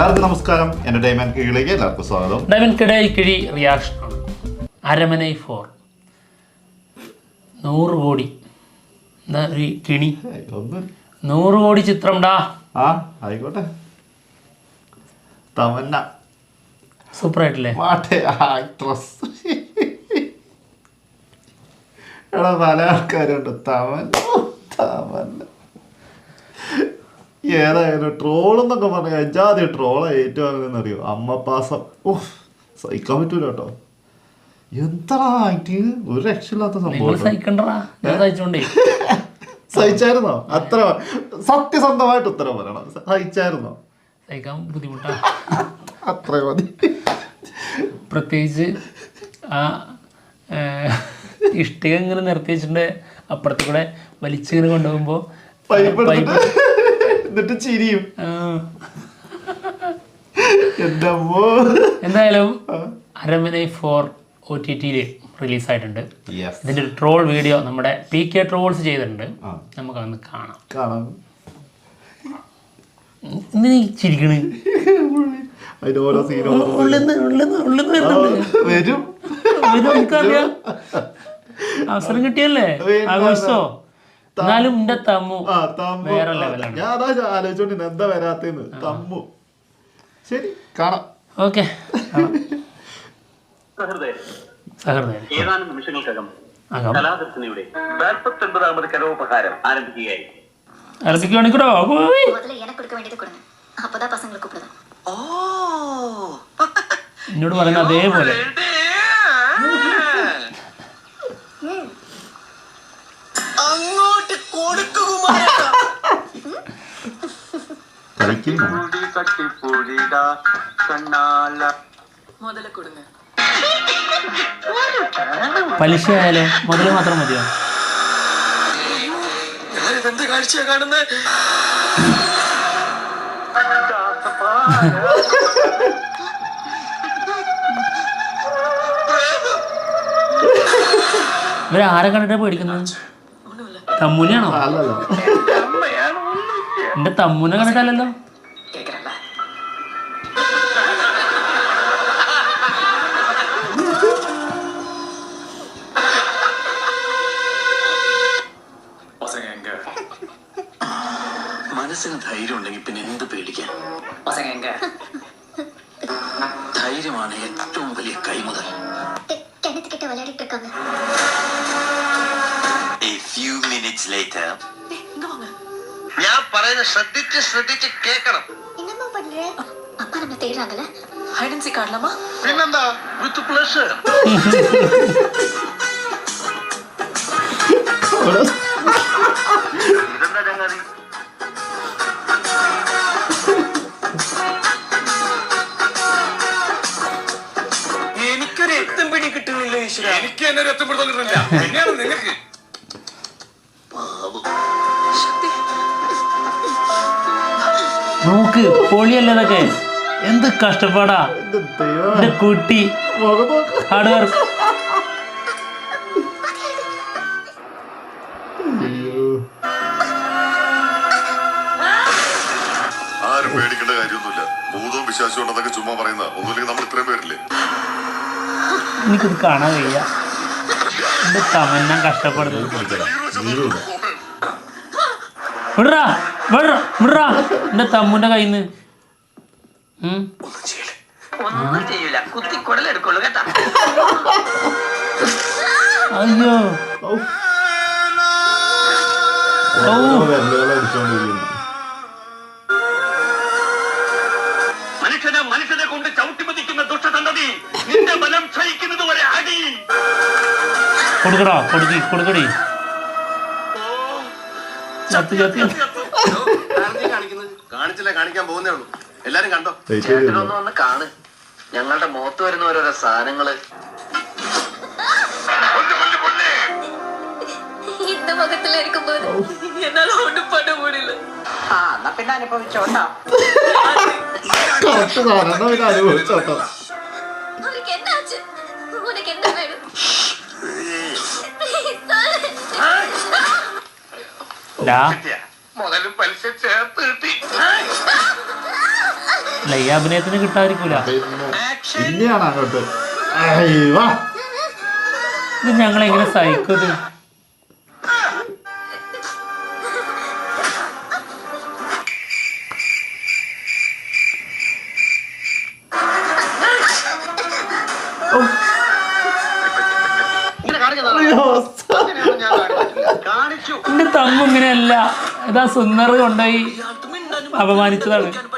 എല്ലാവർക്കും നമസ്കാരം. എന്റർടൈൻമെന്റ് കിഴിലേക്ക് എല്ലാവർക്കും സ്വാഗതം. ഡയമൻകിടയിൽ കിഴി റിയാക്ഷനാണ് അരമനൈ ഫോർ. നൂറ് കോടി. എന്താ ഒരു കിണി? നൂറ് കോടി ചിത്രം ഡാ. ആ ആയിക്കോട്ടെ. തമന്ന. സൂപ്പർ ആയിട്ടില്ലേ? ആക്ട്രസ് എടാ പല ആൾക്കാരുണ്ട്. തമന്ന തമന്ന. ഏതായാലും ട്രോൾ എന്നൊക്കെ പറഞ്ഞ അജാതി ട്രോള ഏറ്റവും അറിയോ. അമ്മ പാസം ഓ സഹിക്കാൻ പറ്റൂല കേട്ടോ. എന്താ ആയിട്ട് ഒരു രക്ഷയില്ലാത്ത സംഭവം സഹിച്ചായിരുന്നോ? അത്ര സത്യസന്ധമായിട്ട് ഉത്തരം പറയണം. സഹിച്ചായിരുന്നോ? സഹിക്കാൻ ബുദ്ധിമുട്ടാ. അത്ര മതി. പ്രത്യേകിച്ച് ആ ഇഷ്ടിക ഇങ്ങനെ നിർത്തി വെച്ചിട്ടുണ്ട് അപ്പുറത്ത് കൂടെ വലിച്ചിങ്ങനെ കൊണ്ടുപോകുമ്പോൾ പൈപ്പ് എന്നിട്ട് ചിരിയും. എന്തായാലും അരമനൈ ഫോർ ഒ ടി ടിയിൽ റിലീസായിട്ടുണ്ട്. ഇതിന്റെ ഒരു ട്രോൾ വീഡിയോ നമ്മുടെ പി കെ ട്രോൾസ് ചെയ്തിട്ടുണ്ട്. നമുക്ക് അന്ന് കാണാം. കാണാം. എന്തിനാ ചിരിക്കണ്? വരും. അവസരം കിട്ടിയല്ലേ? ആഘോഷിച്ചോ? എന്നാലും എന്റെ തമ്മു. ആ തമ്മു. ലെവലാണ് ഞാൻ അതാ ആലോചിച്ചോണ്ടിരുന്നത് എന്താ വരാത്തേന്ന്. തമ്മു. ശരി കാണാം. ഓക്കെ. ഏതാനും നിമിഷങ്ങൾക്കകം കലാദർശനയുടെ നാൽപ്പത്തി എന്നോട് പറയുന്ന അതേപോലെ. കളിക്കുന്നു മുതല കൊടുങ്ങ. പലിശ ആയാലോ മുതൽ മാത്രം മതിയോ? എന്ത് കാഴ്ചയാ കാണുന്നത് ഇവരാരെ ആരെ കണ്ടിട്ടാ പേടിക്കുന്നത്? തമ്മുനിയാണോ? അല്ലല്ല. എന്റെ തമ്മുനെ കണ്ടിട്ടല്ലല്ലോ. മനസ്സിന് ധൈര്യം ഉണ്ടെങ്കിൽ പിന്നെ എന്ത് പേടിക്കാൻ? ധൈര്യമാണ് ഏറ്റവും വലിയ കൈമുതൽ. A few minutes later. ഞാൻ പറയുന്നത് ശ്രദ്ധിച്ച് ശ്രദ്ധിച്ച് കേൾക്കണം என்னம்மா பண்ற அப்பா நம்ம தேடுறாங்கல்ல ஹைட் அண்ட் சீக் ஆடலாமா പിന്നെന്താ വിത്ത് പ്ലഷർ ഇതെന്താ ചങ്ങാതി എനിക്കൊരു എത്തും പിടി കിട്ടുന്നില്ല ഈശ്വര എനിക്ക് തന്നെ ഒരു എത്തപ്പെടുത്തം കിട്ടുന്നില്ല നോക്ക് പൊളിയല്ലേ ഇതൊക്കെ എന്ത് കഷ്ടപ്പാടാ. എന്റെ കുട്ടി. മുഖം നോക്ക്. ഹാർഡ് വർക്ക് ആരും പേടിക്കേണ്ട കാര്യമൊന്നുമില്ല. ഭൂതവും വിശ്വാസവും ഉണ്ടെന്നൊക്കെ ചുമ്മാ പറയുന്ന ഒന്നുമില്ലെങ്കിൽ നമ്മൾ ഇത്രയും പേരില്ലേ? എനിക്കിത് കാണാൻ വയ്യ. എന്റെ തമന്ന കഷ്ടപ്പെടുന്നത് വിടറാ. വിടറാ. എന്റെ തമ്മുന്റെ കയ്യിൽ നിന്ന് ഒന്നും ചെയ്യൂല. കുത്തി കുടലെടുക്കുള്ളൂ കേട്ടാ. അയ്യോ. മനുഷ്യനെ മനുഷ്യനെ കൊണ്ട് ചവിട്ടിമതിക്കുന്ന ദുഷ്ടസന്തതി നിന്റെ ബലം ക്ഷയിക്കുന്നത് വരെ അടി കൊടുക്കടാ കൊടുക്കി കൊടുക്കടി. ചത്തി ചത്തി. കാണിച്ചില്ല കാണിക്കാൻ പോകുന്നേ ഉള്ളൂ എല്ലാരും കണ്ടോ വെയിറ്റ് ചെയ്തിരുന്നു ചേട്ടനൊന്ന് വന്ന് കാണ് ഞങ്ങളുടെ മുഖത്ത് വരുന്ന ഓരോരോ സാധനങ്ങള് இந்த முகத்துல இருக்கும்போது എന്നാലും ഒന്നും பண்ண முடியல ആ എന്നാ പിന്നെ അനുഭവിച്ചോട്ടോ കറക്റ്റ് സാധനം എന്നാ പിന്നെ അനുഭവിച്ചോട്ടോ உனக்கு என்ன ஆச்சு உனக்கு என்ன வேணும் சொல்லு. ഡാ അല്ല ഈ അഭിനയത്തിന് കിട്ടാതിരിക്കൂല. അങ്ങോട്ട്. വാ. ഇത് ഞങ്ങൾ എങ്ങനെ. കാണിച്ചു. എന്റെ തമ്മ ഇങ്ങനെയല്ല. ഇതാ സുന്ദർ കൊണ്ടുപോയി അപമാനിച്ചതാണ്.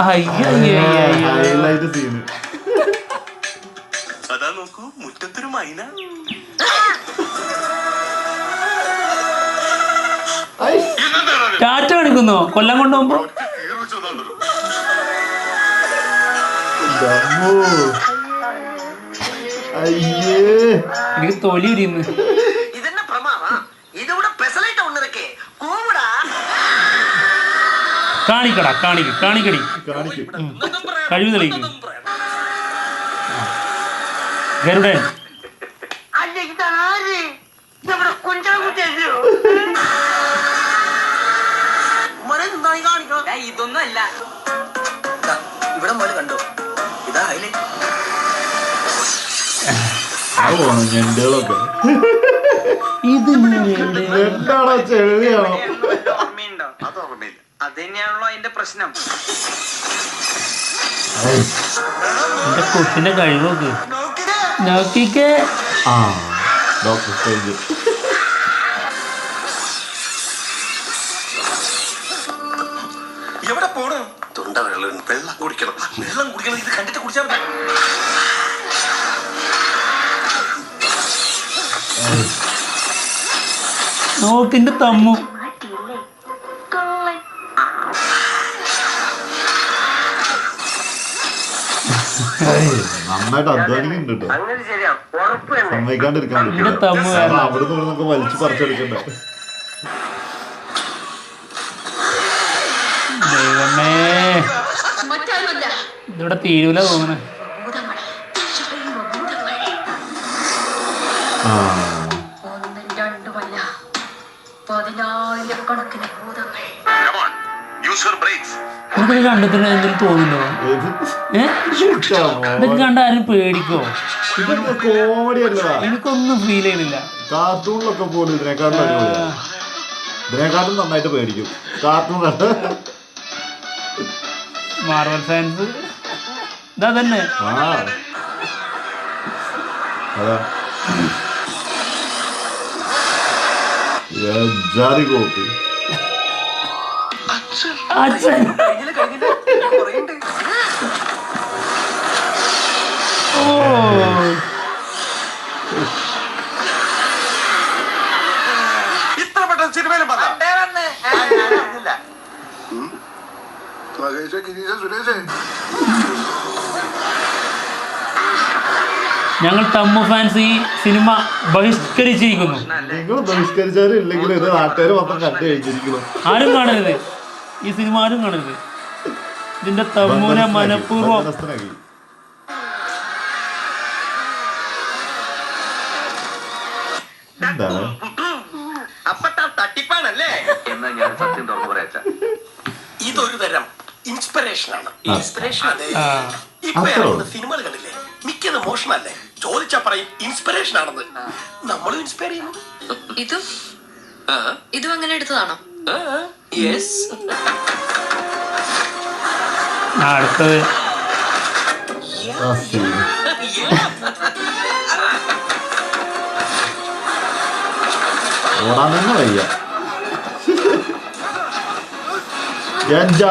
ഹൈലൈറ്റ് സീന് അതാ നോക്കൂ മുറ്റത്തൊരു മൈന. ടാറ്റ എടുക്കുന്നു? കൊല്ലം കൊണ്ടുപോകുമ്പോ? എനിക്ക് തൊലി ഉരിയുന്നു. കാണിക്കടാ കാണിക്ക കാണിക്കടി. കാണിക്കും കഴിവ് തെളിയിക്കും. ഗരുഡൻ. ഇതൊന്നല്ല ഇവിടെ മോൽ കണ്ടോ ഇതാ ഹൈലൈറ്റ് ഇത് എന്താണോ ചെളിയാണോ ഓർമ്മയുണ്ടോ അത് ഓർമ്മയില്ല അത് തന്നെയാണല്ലോ അതിന്റെ പ്രശ്നം. എന്റെ കുട്ടിന്റെ കഴിവ് നോക്ക്. നോക്കിക്കേ. ആ ഡോക്ടർ സ്റ്റേജ് എവിടെ പോണം? തൊണ്ട വെള്ളം വെള്ളം കുടിക്കണം. വെള്ളം കുടിക്കണം ഇത് കണ്ടിട്ട് കുടിച്ചാൽ മതി. നോക്കിന്റെ തമ്മു. നന്നായിട്ട് അധ്വാനിക്കുന്നുണ്ട് സമ്മതിക്കാണ്ടിരിക്കാൻ പറ്റില്ല അവിടുന്ന് ഇവിടുന്നൊക്കെ വലിച്ചു പറിച്ചെടുക്കണ്ടേ? ദൈവമേ. ഇതിവിടെ തീരൂല തോന്നണേ. ഒന്നും രണ്ടുമല്ല. പതിനായിരക്കണക്കിന് യൂസ് യുവർ ബ്രേക്സ് എനിക്കിത് കണ്ടിട്ട് എന്തെങ്കിലും തോന്നുന്നുണ്ടോ? ഇതൊക്കെ കണ്ട ആരും പേടിക്കോ? കോമഡി അല്ലടാ. എനിക്കൊന്നും ഫീൽ ചെയ്യണില്ല. കാർട്ടൂണിലൊക്കെ പോലും ഇതിനെക്കാട്ടും ഇതിനെക്കാട്ടും നന്നായിട്ട് പേടിക്കും. കാർട്ടൂൺ കണ്ട്. മാർവൽ ഫാൻസ് ഇതാ തന്നെ. ജാതി കോപ്പി. അച്ഛൻ. ഓ ഇത്ര പെട്ടെന്ന് സിനിമയിലും ഞങ്ങൾ തമ്മു ഫാൻസ് ഈ സിനിമ ബഹിഷ്കരിച്ചിരിക്കുന്നു. നിങ്ങൾ ബഹിഷ്കരിച്ചാലും ഇല്ലെങ്കിലും ഇത് നാട്ടുകാർ മൊത്തം കണ്ടു കഴിഞ്ഞിരിക്കുന്നു. ആരും കാണരുത്. ഈ സിനിമ ആരും കാണരുത് ഇതിന്റെ തമ്മുനെ മനഃപൂർവം. തട്ടിപ്പാണല്ലേ? എന്നാ ഞാൻ സത്യം തുറന്നു പറയാച്ച. ഇതൊരു തരം ഇൻസ്പിറേഷൻ ആണ് ഇൻസ്പിറേഷൻ ഇപ്പൊ ഇറങ്ങുന്ന. സിനിമകൾ കണ്ടില്ലേ? മിക്കത് മോഷണല്ലേ ചോദിച്ചാ പറയും ഇൻസ്പിറേഷൻ ആണെന്ന് നമ്മളും ഇൻസ്പയർ ചെയ്യുന്നു ഇതും? ഇതും അങ്ങനെ എടുത്തതാണോ? അടുത്തത്. ആ scene. ഓടാൻ തന്നെ വയ്യ. എന്റെ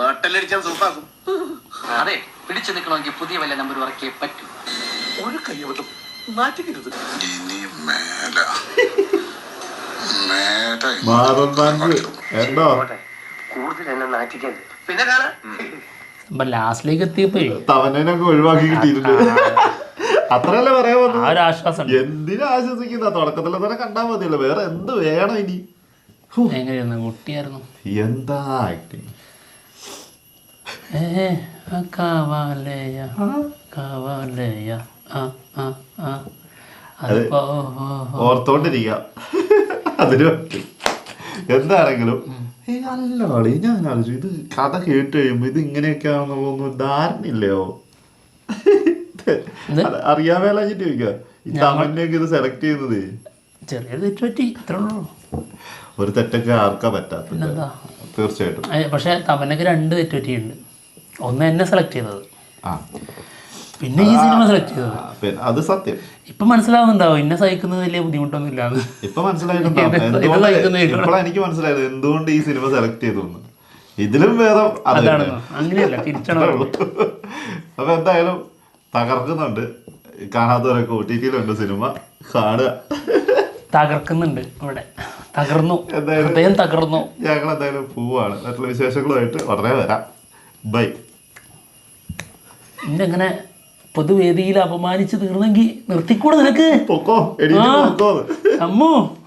നാട്ടിലടിച്ചാൻ സൂപ്പാക്കും അതെ പിടിച്ചു നിൽക്കണമെങ്കിൽ പുതിയ വല്ല നമ്പർ ഉറക്കിയേ പറ്റൂ. ഒരു കയ്യബദ്ധം മാറ്റിക്കരുത് ഇനി മേല. എന്തോ കൂടുതൽ എന്നെ നാറ്റിക്കാൻ പിന്നെ കാണാം. അപ്പൊ ലാസ്റ്റിലേക്ക് എത്തിയപ്പോ തവനൊക്കെ ഒഴിവാക്കി കിട്ടിയിട്ടുണ്ട്. അത്രയല്ലേ പറയാൻ. എന്തിനാ ആശ്വസിക്കുന്ന തുടക്കത്തിൽ തന്നെ കണ്ടാൽ മതിയല്ലോ. വേറെ എന്ത് വേണം ഇനി? എങ്ങനെയായിരുന്നു കുട്ടിയായിരുന്നു എന്താ ആക്ടിങ്. അതിന് പറ്റും. എന്താണെങ്കിലും അല്ല ആളി ഞാൻ ആലോചിച്ചു ഇത് കഥ കേട്ട് കഴിയുമ്പോ ഇത് ഇങ്ങനെയൊക്കെയാണെന്നുള്ളൊന്നും ധാരണയില്ലയോ? എന്ത്? അത് അറിയാൻ മേലാഞ്ഞിട്ട് ചോദിക്കുക തമന്നയൊക്കെ ഇത് സെലക്ട് ചെയ്യുന്നത് ചെറിയൊരു തെറ്റ് പറ്റി ഇത്രേ ഉള്ളൂ. ഒരു തെറ്റൊക്കെ ആർക്കാ പറ്റാത്തത്? തീർച്ചയായിട്ടും. പക്ഷെ തമനൊക്കെ രണ്ട് തെറ്റ് പറ്റിയിട്ടുണ്ട് ഒന്ന് എന്നെ സെലക്ട് ചെയ്തത്. ആ. പിന്നെ ഈ സിനിമ സെലക്ട് ചെയ്തത്. അത് സത്യം. ഇപ്പൊ മനസ്സിലാവുന്നുണ്ടാവും. എന്നെ സഹിക്കുന്നത് വലിയ ബുദ്ധിമുട്ടൊന്നും ഇല്ലാന്ന് ഇപ്പൊ മനസ്സിലായിട്ടുണ്ടാവും എനിക്ക് മനസ്സിലായത്. എന്തുകൊണ്ട് ഈ സിനിമ സെലക്ട് ചെയ്തു ഇതിലും വേറെ അതാണ്. അങ്ങനെയല്ല തിരിച്ചാണ്? അപ്പൊ എന്തായാലും തകർക്കുന്നുണ്ട്. കാണാത്തവരൊക്കെ ഒ ടി ടിയിലുണ്ട് സിനിമ കാണുക. തകർക്കുന്നുണ്ട് ഇവിടെ. തകർന്നു. എന്തായാലും- ഹൃദയം തകർന്നു. ഞങ്ങൾ എന്തായാലും പോവാണ്. മറ്റുള്ള വിശേഷങ്ങളുമായിട്ട് ഉടനെ വരാം. ബൈ ഇന്ന് എങ്ങനെ പൊതുവേദിയിൽ അപമാനിച്ച് തീർന്നെങ്കിൽ നിർത്തിക്കൂടെ നിനക്ക്? അമ്മു.